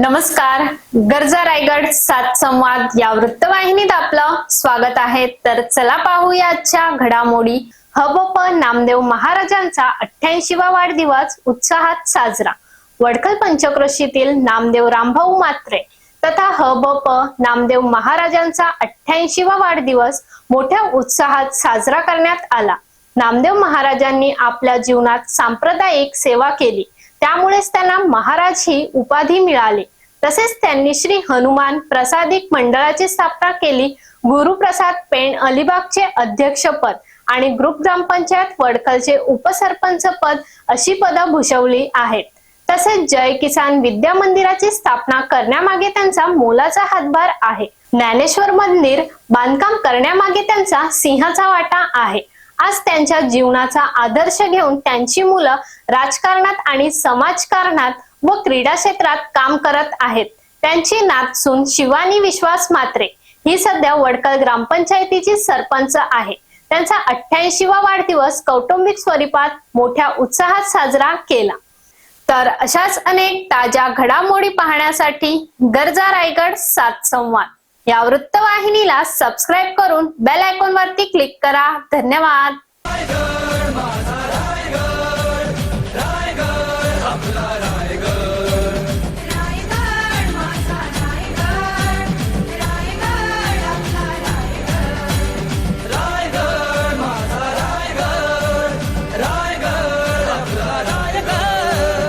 नमस्कार. गरजा रायगड सात संवाद या वृत्तवाहिनीत आपलं स्वागत आहे. तर चला पाहूया आजच्या घडामोडी. हबप नामदेव महाराजांचा अठ्ठ्याऐंशीवा वाढदिवस उत्साहात साजरा. वडखल पंचक्रोशीतील नामदेव रामभाऊ मात्रे तथा हबप नामदेव महाराजांचा अठ्ठ्याऐंशीवा वाढदिवस मोठ्या उत्साहात साजरा करण्यात आला. नामदेव महाराजांनी आपल्या जीवनात सांप्रदायिक सेवा केली. त्यामुळेच त्यांना महाराज ही उपाधी मिळाली. तसेच त्यांनी श्री हनुमान प्रसादिक मंडळाची स्थापना केली. गुरुप्रसाद पेण अलिबागचे अध्यक्षपद आणि ग्रुप ग्रामपंचायत वडकलचे उपसरपंच पद अशी पदं भूषवली आहेत. तसेच जय किसान विद्या मंदिराची स्थापना करण्यामागे त्यांचा मोलाचा हातभार आहे. ज्ञानेश्वर मंदिर बांधकाम करण्यामागे त्यांचा सिंहाचा वाटा आहे. आज त्यांच्या जीवनाचा आदर्श घेऊन त्यांची मुलं राजकारणात आणि समाजकारणात व क्रीडा क्षेत्रात काम करत आहेत. त्यांची नातसून शिवानी विश्वास मात्रे ही सध्या वडकल ग्रामपंचायतीची सरपंच आहे. त्यांचा अठ्ठ्याऐंशीवा वाढदिवस कौटुंबिक स्वरूपात मोठ्या उत्साहात साजरा केला. तर अशाच अनेक ताज्या घडामोडी पाहण्यासाठी गरजा रायगड सात संवाद. या वृत्तवाहिनीला सबस्क्राईब करून बेल आयकॉन वरती क्लिक करा. धन्यवाद.